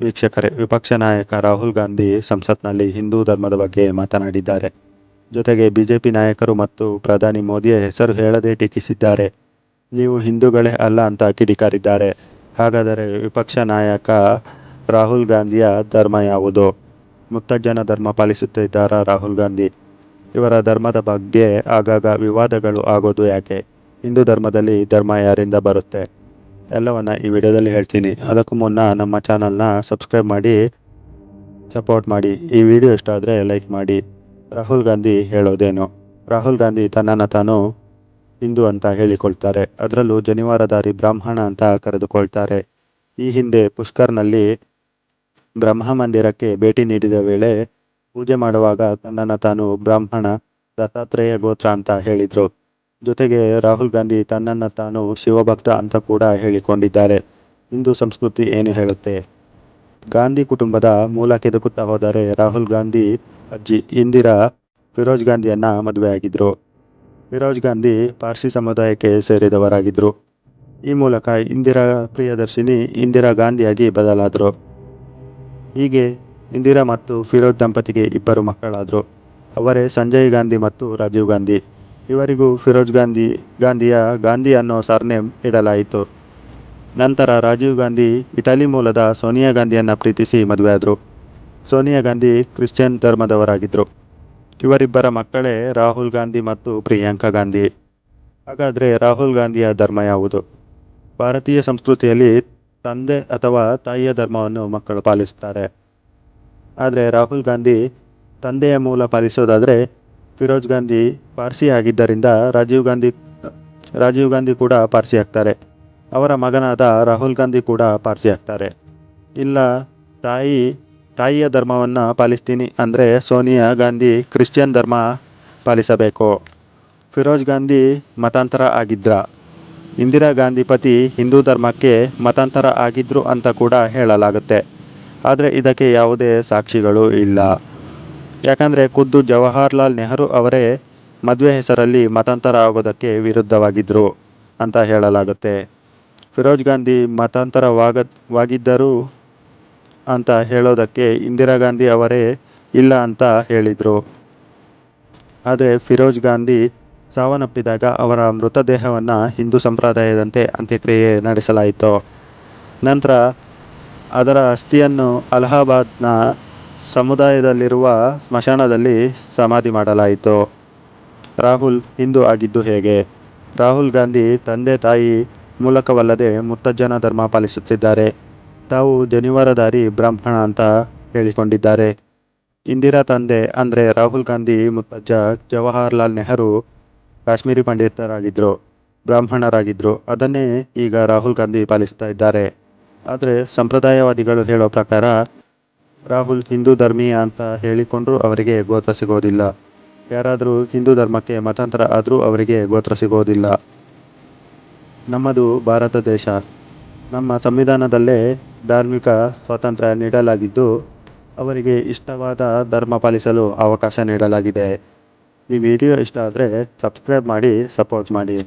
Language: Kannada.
ವೀಕ್ಷಕರೇ, ವಿಪಕ್ಷ ನಾಯಕ ರಾಹುಲ್ ಗಾಂಧಿ ಸಂಸತ್ನಲ್ಲಿ ಹಿಂದೂ ಧರ್ಮದ ಬಗ್ಗೆ ಮಾತನಾಡಿದ್ದಾರೆ. ಜೊತೆಗೆ ಬಿಜೆಪಿ ನಾಯಕರು ಮತ್ತು ಪ್ರಧಾನಿ ಮೋದಿಯ ಹೆಸರು ಹೇಳದೆ ಟೀಕಿಸಿದ್ದಾರೆ. ನೀವು ಹಿಂದೂಗಳೇ ಅಲ್ಲ ಅಂತ ಕಿಡಿಕಾರಿದ್ದಾರೆ. ಹಾಗಾದರೆ ವಿಪಕ್ಷ ನಾಯಕ ರಾಹುಲ್ ಗಾಂಧಿಯ ಧರ್ಮ ಯಾವುದು? ಮುತ್ತಜ್ಜನ ಧರ್ಮ ಪಾಲಿಸುತ್ತಿದ್ದಾರಾ ರಾಹುಲ್ ಗಾಂಧಿ? ಇವರ ಧರ್ಮದ ಬಗ್ಗೆ ಆಗಾಗ ವಿವಾದಗಳು ಆಗೋದು ಯಾಕೆ? ಹಿಂದೂ ಧರ್ಮದಲ್ಲಿ ಧರ್ಮ ಯಾರಿಂದ ಬರುತ್ತೆ? ಎಲ್ಲವನ್ನ ಈ ವಿಡಿಯೋದಲ್ಲಿ ಹೇಳ್ತೀನಿ. ಅದಕ್ಕೂ ಮುನ್ನ ನಮ್ಮ ಚಾನಲ್ನ ಸಬ್ಸ್ಕ್ರೈಬ್ ಮಾಡಿ, ಸಪೋರ್ಟ್ ಮಾಡಿ. ಈ ವಿಡಿಯೋ ಇಷ್ಟ ಆದರೆ ಲೈಕ್ ಮಾಡಿ. ರಾಹುಲ್ ಗಾಂಧಿ ಹೇಳೋದೇನು? ರಾಹುಲ್ ಗಾಂಧಿ ತನ್ನನ್ನು ತಾನು ಹಿಂದೂ ಅಂತ ಹೇಳಿಕೊಳ್ತಾರೆ. ಅದರಲ್ಲೂ ಜನಿವಾರಧಾರಿ ಬ್ರಾಹ್ಮಣ ಅಂತ ಕರೆದುಕೊಳ್ತಾರೆ. ಈ ಹಿಂದೆ ಪುಷ್ಕರ್ನಲ್ಲಿ ಬ್ರಹ್ಮ ಮಂದಿರಕ್ಕೆ ಭೇಟಿ ನೀಡಿದ ವೇಳೆ ಪೂಜೆ ಮಾಡುವಾಗ ತನ್ನನ್ನು ತಾನು ಬ್ರಾಹ್ಮಣ ದತ್ತಾತ್ರೇಯ ಗೋತ್ರ ಅಂತ ಹೇಳಿದರು. ಜೊತೆಗೆ ರಾಹುಲ್ ಗಾಂಧಿ ತನ್ನನ್ನು ತಾನು ಶಿವಭಕ್ತ ಅಂತ ಕೂಡ ಹೇಳಿಕೊಂಡಿದ್ದಾರೆ. ಹಿಂದೂ ಸಂಸ್ಕೃತಿ ಏನು ಹೇಳುತ್ತೆ? ಗಾಂಧಿ ಕುಟುಂಬದ ಮೂಲ ಕೆದಕುತ್ತಾ ಹೋದರೆ ರಾಹುಲ್ ಗಾಂಧಿ ಅಜ್ಜಿ ಇಂದಿರಾ ಫಿರೋಜ್ ಗಾಂಧಿಯನ್ನು ಮದುವೆಯಾಗಿದ್ದರು ಫಿರೋಜ್ ಗಾಂಧಿ ಪಾರ್ಸಿ ಸಮುದಾಯಕ್ಕೆ ಸೇರಿದವರಾಗಿದ್ದರು ಈ ಮೂಲಕ ಇಂದಿರಾ ಪ್ರಿಯದರ್ಶಿನಿ ಇಂದಿರಾ ಗಾಂಧಿಯಾಗಿ ಬದಲಾದರು. ಹೀಗೆ ಇಂದಿರಾ ಮತ್ತು ಫಿರೋಜ್ ದಂಪತಿಗೆ ಇಬ್ಬರು ಮಕ್ಕಳಾದರು. ಅವರೇ ಸಂಜಯ್ ಗಾಂಧಿ ಮತ್ತು ರಾಜೀವ್ ಗಾಂಧಿ. ಇವರಿಗೂ ಫಿರೋಜ್ ಗಾಂಧಿ, ಗಾಂಧಿಯ ಗಾಂಧಿ ಅನ್ನೋ ಸರ್ನೇಮ್ ಇಡಲಾಯಿತು. ನಂತರ ರಾಜೀವ್ ಗಾಂಧಿ ಇಟಲಿ ಮೂಲದ ಸೋನಿಯಾ ಗಾಂಧಿಯನ್ನು ಪ್ರೀತಿಸಿ ಮದುವೆಯಾದರು ಸೋನಿಯಾ ಗಾಂಧಿ ಕ್ರಿಶ್ಚಿಯನ್ ಧರ್ಮದವರಾಗಿದ್ದರು ಇವರಿಬ್ಬರ ಮಕ್ಕಳೇ ರಾಹುಲ್ ಗಾಂಧಿ ಮತ್ತು ಪ್ರಿಯಾಂಕಾ ಗಾಂಧಿ. ಹಾಗಾದರೆ ರಾಹುಲ್ ಗಾಂಧಿಯ ಧರ್ಮ ಯಾವುದು? ಭಾರತೀಯ ಸಂಸ್ಕೃತಿಯಲ್ಲಿ ತಂದೆ ಅಥವಾ ತಾಯಿಯ ಧರ್ಮವನ್ನು ಮಕ್ಕಳು ಪಾಲಿಸುತ್ತಾರೆ ಆದರೆ ರಾಹುಲ್ ಗಾಂಧಿ ತಂದೆಯ ಮೂಲ ಪಾಲಿಸೋದಾದರೆ ಫಿರೋಜ್ ಗಾಂಧಿ ಪಾರ್ಸಿ ಆಗಿದ್ದರಿಂದ ರಾಜೀವ್ ಗಾಂಧಿ ರಾಜೀವ್ ಗಾಂಧಿ ಕೂಡ ಪಾರ್ಸಿ ಆಗ್ತಾರೆ ಅವರ ಮಗನಾದ ರಾಹುಲ್ ಗಾಂಧಿ ಕೂಡ ಪಾರ್ಸಿ ಆಗ್ತಾರೆ ಇಲ್ಲ, ತಾಯಿ, ತಾಯಿಯ ಧರ್ಮವನ್ನು ಪಾಲಿಸ್ತೀನಿ ಅಂದರೆ ಸೋನಿಯಾ ಗಾಂಧಿ ಕ್ರಿಶ್ಚಿಯನ್ ಧರ್ಮ ಪಾಲಿಸಬೇಕು. ಫಿರೋಜ್ ಗಾಂಧಿ ಮತಾಂತರ ಆಗಿದ್ರ? ಇಂದಿರಾ ಗಾಂಧಿ ಪತಿ ಹಿಂದೂ ಧರ್ಮಕ್ಕೆ ಮತಾಂತರ ಆಗಿದ್ರು ಅಂತ ಕೂಡ ಹೇಳಲಾಗುತ್ತೆ. ಆದರೆ ಇದಕ್ಕೆ ಯಾವುದೇ ಸಾಕ್ಷಿಗಳು ಇಲ್ಲ. ಯಾಕಂದರೆ ಖುದ್ದು ಜವಾಹರ್ಲಾಲ್ ನೆಹರು ಅವರೇ ಮದುವೆ ಹೆಸರಲ್ಲಿ ಮತಾಂತರ ಆಗೋದಕ್ಕೆ ವಿರುದ್ಧವಾಗಿದ್ದರು ಅಂತ ಹೇಳಲಾಗುತ್ತೆ. ಫಿರೋಜ್ ಗಾಂಧಿ ಮತಾಂತರವಾಗವಾಗಿದ್ದರು ಅಂತ ಹೇಳೋದಕ್ಕೆ ಇಂದಿರಾ ಗಾಂಧಿ ಅವರೇ ಇಲ್ಲ ಅಂತ ಹೇಳಿದರು. ಆದರೆ ಫಿರೋಜ್ ಗಾಂಧಿ ಸಾವನ್ನಪ್ಪಿದಾಗ ಅವರ ಮೃತದೇಹವನ್ನು ಹಿಂದೂ ಸಂಪ್ರದಾಯದಂತೆ ಅಂತ್ಯಕ್ರಿಯೆ ನಡೆಸಲಾಯಿತು. ನಂತರ ಅದರ ಅಸ್ಥಿಯನ್ನು ಅಲಹಾಬಾದ್ನ ಸಮುದಾಯದಲ್ಲಿರುವ ಸ್ಮಶಾನದಲ್ಲಿ ಸಮಾಧಿ ಮಾಡಲಾಯಿತು. ರಾಹುಲ್ ಹಿಂದೂ ಆಗಿದ್ದು ಹೇಗೆ? ರಾಹುಲ್ ಗಾಂಧಿ ತಂದೆ ತಾಯಿ ಮೂಲಕವಲ್ಲದೆ ಮುತ್ತಜ್ಜನ ಧರ್ಮ ಪಾಲಿಸುತ್ತಿದ್ದಾರೆ. ತಾವು ಜನಿವಾರಧಾರಿ ಬ್ರಾಹ್ಮಣ ಅಂತ ಹೇಳಿಕೊಂಡಿದ್ದಾರೆ. ಇಂದಿರಾ ತಂದೆ ಅಂದರೆ ರಾಹುಲ್ ಗಾಂಧಿ ಮುತ್ತಜ್ಜ ಜವಾಹರ್ಲಾಲ್ ನೆಹರು ಕಾಶ್ಮೀರಿ ಪಂಡಿತರಾಗಿದ್ದರು ಬ್ರಾಹ್ಮಣರಾಗಿದ್ದರು ಅದನ್ನೇ ಈಗ ರಾಹುಲ್ ಗಾಂಧಿ ಪಾಲಿಸ್ತಾ ಇದ್ದಾರೆ. ಆದರೆ ಸಂಪ್ರದಾಯವಾದಿಗಳು ಹೇಳೋ ಪ್ರಕಾರ ರಾಹುಲ್ ಹಿಂದೂ ಧರ್ಮೀಯ ಅಂತ ಹೇಳಿಕೊಂಡ್ರೂ ಅವರಿಗೆ ಗೋತ್ರ ಸಿಗೋದಿಲ್ಲ. ಯಾರಾದರೂ ಹಿಂದೂ ಧರ್ಮಕ್ಕೆ ಮತಾಂತರ ಆದರೂ ಅವರಿಗೆ ಗೋತ್ರ ಸಿಗೋದಿಲ್ಲ. ನಮ್ಮದು ಭಾರತ ದೇಶ. ನಮ್ಮ ಸಂವಿಧಾನದಲ್ಲೇ ಧಾರ್ಮಿಕ ಸ್ವಾತಂತ್ರ್ಯ ನೀಡಲಾಗಿದ್ದು, ಅವರಿಗೆ ಇಷ್ಟವಾದ ಧರ್ಮ ಪಾಲಿಸಲು ಅವಕಾಶ ನೀಡಲಾಗಿದೆ. ಈ ವಿಡಿಯೋ ಇಷ್ಟ ಆದರೆ ಸಬ್ಸ್ಕ್ರೈಬ್ ಮಾಡಿ, ಸಪೋರ್ಟ್ ಮಾಡಿ.